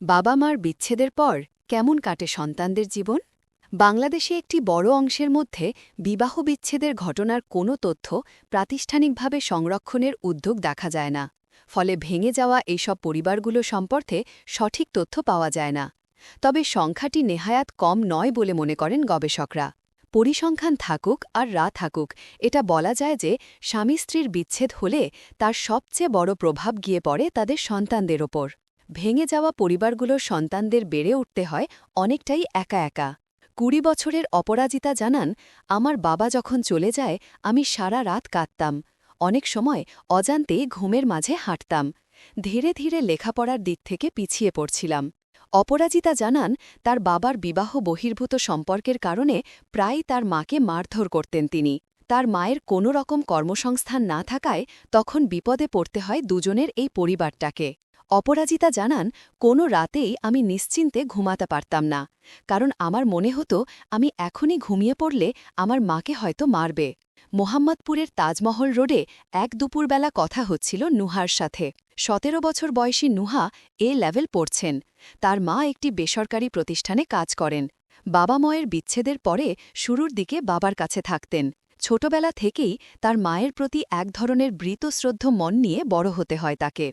বাবা মার বিচ্ছেদের পর কেমন কাটে সন্তানদের জীবন? বাংলাদেশে একটি বড় অংশের মধ্যে বিবাহ বিচ্ছেদের ঘটনার কোনো তথ্য প্রাতিষ্ঠানিকভাবে সংরক্ষণের উদ্যোগ দেখা যায় না। ফলে ভেঙে যাওয়া এইসব পরিবারগুলো সম্পর্কে সঠিক তথ্য পাওয়া যায় না। তবে সংখ্যাটি নেহায়াত কম নয় বলে মনে করেন গবেষকরা। পরিসংখ্যান থাকুক আর রা থাকুক, এটা বলা যায় যে স্বামী স্ত্রীর বিচ্ছেদ হলে তার সবচেয়ে বড় প্রভাব গিয়ে পড়ে তাদের সন্তানদের ওপর। ভেঙে যাওয়া পরিবারগুলোর সন্তানদের বেড়ে উঠতে হয় অনেকটাই একা একা। কুড়ি বছরের অপরাজিতা জানান, আমার বাবা যখন চলে যায়, আমি সারা রাত কাঁদতাম। অনেক সময় অজান্তেই ঘুমের মাঝে হাঁটতাম। ধীরে ধীরে লেখাপড়ার দিক থেকে পিছিয়ে পড়ছিলাম। অপরাজিতা জানান, তার বাবার বিবাহ বহির্ভূত সম্পর্কের কারণে প্রায় তার মাকে মারধর করতেন তিনি। তার মায়ের কোনো রকম কর্মসংস্থান না থাকায় তখন বিপদে পড়তে হয় দুজনের এই পরিবারটাকে। অপরাজিতা জানান, কোনো রাতেই আমি নিশ্চিন্তে ঘুমাতে পারতাম না। কারণ আমার মনে হতো, আমি এখনই ঘুমিয়ে পড়লে আমার মাকে হয়তো মারবে। মোহাম্মদপুরের তাজমহল রোডে এক দুপুরবেলা কথা হচ্ছিল নুহার সাথে। সতেরো বছর বয়সী নুহা এ লেভেল পড়ছেন। তার মা একটি বেসরকারি প্রতিষ্ঠানে কাজ করেন। বাবা ময়ের বিচ্ছেদের পরে শুরুর দিকে বাবার কাছে থাকতেন। ছোটবেলা থেকেই তার মায়ের প্রতি এক ধরনের বৃতশ্রদ্ধ মন নিয়ে বড় হতে হয় তাকে।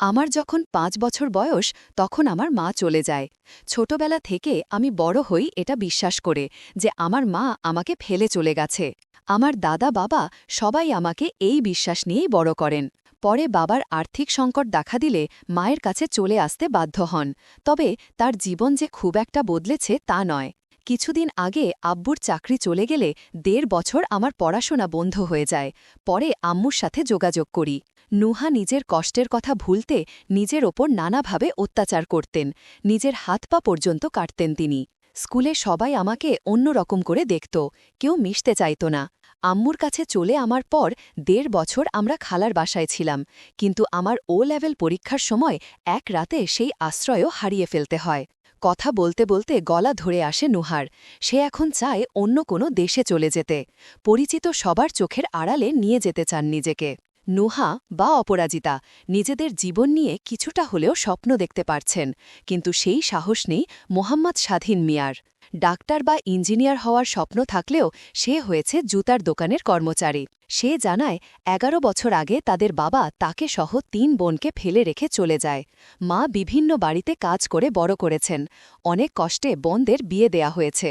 আমার যখন পাঁচ বছর বয়স, তখন আমার মা চলে যায়। ছোটবেলা থেকে আমি বড় হই এটা বিশ্বাস করে যে আমার মা আমাকে ফেলে চলে গেছে। আমার দাদা বাবা সবাই আমাকে এই বিশ্বাস নিয়েই বড় করেন। পরে বাবার আর্থিক সংকট দেখা দিলে মায়ের কাছে চলে আসতে বাধ্য হন। তবে তার জীবন যে খুব একটা বদলেছে তা নয়। কিছুদিন আগে আব্বুর চাকরি চলে গেলে দেড় বছর আমার পড়াশোনা বন্ধ হয়ে যায়। পরে আম্মুর সাথে যোগাযোগ করি। নুহা নিজের কষ্টের কথা ভুলতে নিজের ওপর নানাভাবে অত্যাচার করতেন। নিজের হাত পা পর্যন্ত কাটতেন তিনি। স্কুলে সবাই আমাকে অন্য রকম করে দেখত, কেউ মিশতে চাইত না। আম্মুর কাছে চলে আমার পর দেড় বছর আমরা খালার বাসায় ছিলাম, কিন্তু আমার ও লেভেল পরীক্ষার সময় এক রাতে সেই আশ্রয়ও হারিয়ে ফেলতে হয়। কথা বলতে বলতে গলা ধরে আসে নুহার। সে এখন চায় অন্য কোনো দেশে চলে যেতে। পরিচিত সবার চোখের আড়ালে নিয়ে যেতে চান নিজেকে। নুহা বা অপরাজিতা নিজেদের জীবন নিয়ে কিছুটা হলেও স্বপ্ন দেখতে পারছেন, কিন্তু সেই সাহস নেই মোহাম্মদ স্বাধীন মিয়ার। ডাক্তার বা ইঞ্জিনিয়ার হওয়ার স্বপ্ন থাকলেও সে হয়েছে জুতার দোকানের কর্মচারী। সে জানায়, এগারো বছর আগে তাদের বাবা তাকে সহ তিন বোনকে ফেলে রেখে চলে যায়। মা বিভিন্ন বাড়িতে কাজ করে বড় করেছেন। অনেক কষ্টে বোনদের বিয়ে দেয়া হয়েছে।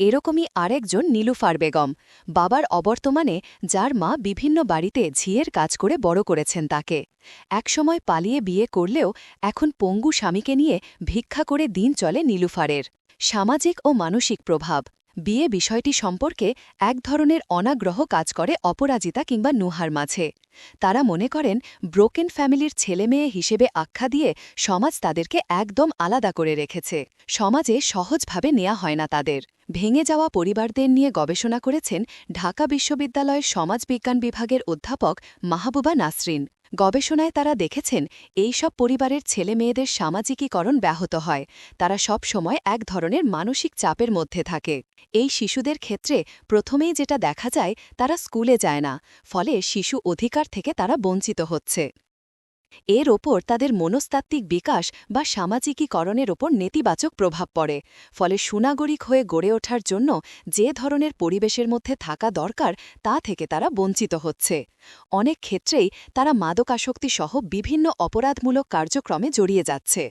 এরকমই আরেকজন নীলুফার বেগম। বাবার অবর্তমানে যার মা বিভিন্ন বাড়িতে ঝিয়ের কাজ করে বড় করেছেন তাকে। একসময় পালিয়ে বিয়ে করলেও এখন পঙ্গু স্বামীকে নিয়ে ভিক্ষা করে দিন চলে নীলুফারের। সামাজিক ও মানসিক প্রভাব। বিয়ে বিষয়টি সম্পর্কে এক ধরনের অনাগ্রহ কাজ করে অপরাজিতা কিংবা নুহার মাঝে। তারা মনে করেন, ব্রোকেন ফ্যামিলির ছেলেমেয়ে হিসেবে আখ্যা দিয়ে সমাজ তাদেরকে একদম আলাদা করে রেখেছে। সমাজে সহজভাবে নেয়া হয় না তাদের। ভেঙে যাওয়া পরিবারদের নিয়ে গবেষণা করেছেন ঢাকা বিশ্ববিদ্যালয়ের সমাজবিজ্ঞান বিভাগের অধ্যাপক মাহবুবা নাসরিন। গবেষণায় তারা দেখেছেন, এই সব পরিবারের ছেলে মেয়েদের সামাজিকীকরণ ব্যাহত হয়। তারা সব সময় এক ধরনের মানসিক চাপের মধ্যে থাকে। এই শিশুদের ক্ষেত্রে প্রথমেই যেটা দেখা যায়, তারা স্কুলে যায় না। ফলে শিশু অধিকার থেকে তারা বঞ্চিত হচ্ছে। এর ওপর তাদের মনস্তাত্ত্বিক বিকাশ বা সামাজিকীকরণের ওপর নেতিবাচক প্রভাব পড়ে। ফলে সুনাগরিক হয়ে গড়ে ওঠার জন্য যে ধরনের পরিবেশের মধ্যে থাকা দরকার, তা থেকে তারা বঞ্চিত হচ্ছে। অনেক ক্ষেত্রেই তারা মাদকাসক্তি সহ বিভিন্ন অপরাধমূলক কার্যক্রমে জড়িয়ে যাচ্ছে।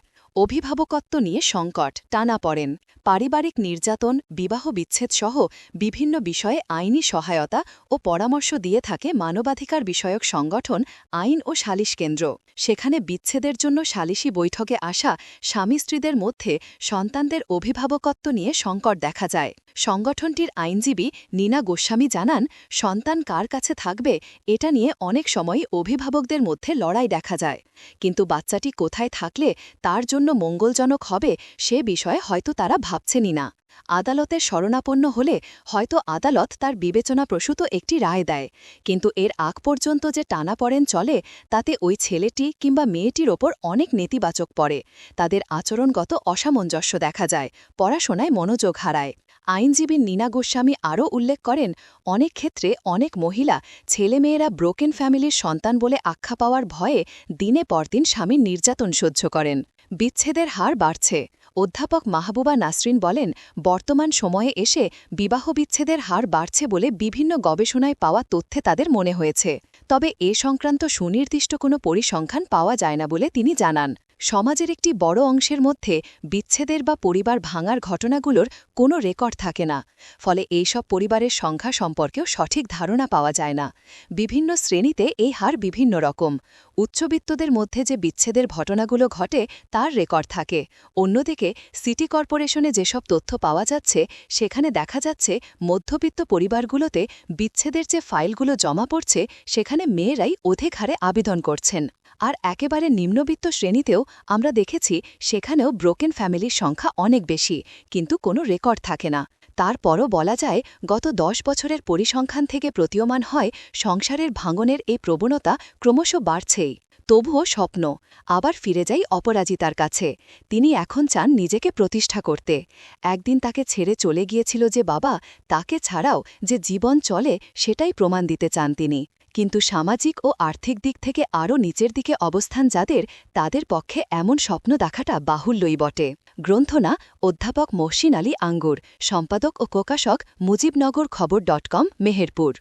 অভিভাবকত্ব নিয়ে সংকট, টানা পড়েন। পারিবারিক নির্যাতন, বিবাহ বিচ্ছেদ সহ বিভিন্ন বিষয়ে আইনি সহায়তা ও পরামর্শ দিয়ে থাকে মানবাধিকার বিষয়ক সংগঠন, আইন ও সালিশ কেন্দ্র। সেখানে বিচ্ছেদের জন্য সালিশি বৈঠকে আসা স্বামী স্ত্রীদের মধ্যে সন্তানদের অভিভাবকত্ব নিয়ে সংকট দেখা যায়। সংগঠনটির আইনজীবী নীনা গোস্বামী জানান, সন্তান কার কাছে থাকবে এটা নিয়ে অনেক সময় অভিভাবকদের মধ্যে লড়াই দেখা যায়। কিন্তু বাচ্চাটি কোথায় থাকলে তার জন্য মঙ্গলজনক হবে সে বিষয়ে হয়তো তারা ভাবছেনই না। আদালতের শরণাপন্ন হলে হয়তো আদালত তার বিবেচনাপ্রসূত একটি রায় দেয়। কিন্তু এর আগ পর্যন্ত যে টানাপড়েন চলে, তাতে ওই ছেলেটি কিংবা মেয়েটির ওপর অনেক নেতিবাচক পড়ে। তাদের আচরণগত অসামঞ্জস্য দেখা যায়, পড়াশোনায় মনোযোগ হারায়। আইনজীবী নীনা গোস্বামী আরও উল্লেখ করেন, অনেক ক্ষেত্রে অনেক মহিলা ছেলেমেয়েরা ব্রোকেন ফ্যামিলির সন্তান বলে আখ্যা পাওয়ার ভয়ে দিনে পর দিন স্বামীর নির্যাতন সহ্য করেন। বিচ্ছেদের হার বাড়ছে। অধ্যাপক মাহবুবা নাসরিন বলেন, বর্তমান সময়ে এসে বিবাহ বিচ্ছেদের হার বাড়ছে বলে বিভিন্ন গবেষণায় পাওয়া তথ্যে তাদের মনে হয়েছে। তবে এ সংক্রান্ত সুনির্দিষ্ট কোনো পরিসংখ্যান পাওয়া যায় না বলে তিনি জানান। সমাজের একটি বড় অংশের মধ্যে বিচ্ছেদের বা পরিবার ভাঙার ঘটনাগুলোর কোনো রেকর্ড থাকে না। ফলে এইসব পরিবারের সংখ্যা সম্পর্কেও সঠিক ধারণা পাওয়া যায় না। বিভিন্ন শ্রেণীতে এই হার বিভিন্ন রকম। উচ্চবিত্তদের মধ্যে যে বিচ্ছেদের ঘটনাগুলো ঘটে, তার রেকর্ড থাকে। অন্যদিকে সিটি কর্পোরেশনে যেসব তথ্য পাওয়া যাচ্ছে, সেখানে দেখা যাচ্ছে মধ্যবিত্ত পরিবারগুলোতে বিচ্ছেদের যে ফাইলগুলো জমা পড়ছে, সেখানে মেয়েরাই অধিক হারে আবেদন করছেন। আর একেবারে নিম্নবিত্ত শ্রেণীতেও আমরা দেখেছি সেখানেও ব্রোকেন ফ্যামিলির সংখ্যা অনেক বেশি, কিন্তু কোনো রেকর্ড থাকে না। তারপরও বলা যায়, গত দশ বছরের পরিসংখ্যান থেকে প্রতীয়মান হয়, সংসারের ভাঙনের এই প্রবণতা ক্রমশ বাড়ছেই। তবুও স্বপ্ন, আবার ফিরে যাই অপরাজিতার কাছে। তিনি এখন চান নিজেকে প্রতিষ্ঠা করতে। একদিন তাকে ছেড়ে চলে গিয়েছিল যে বাবা, তাকে ছাড়াও যে জীবন চলে, সেটাই প্রমাণ দিতে চান তিনি। কিন্তু সামাজিক ও আর্থিক দিক থেকে আরও নিচের দিকে অবস্থান যাদের, তাদের পক্ষে এমন স্বপ্ন দেখাটা বাহুল্যই বটে। গ্রন্থনা, অধ্যাপক মহসিন আলী আঙ্গুর, সম্পাদক ও প্রকাশক মুজিবনগর খবর ডট কম, মেহেরপুর।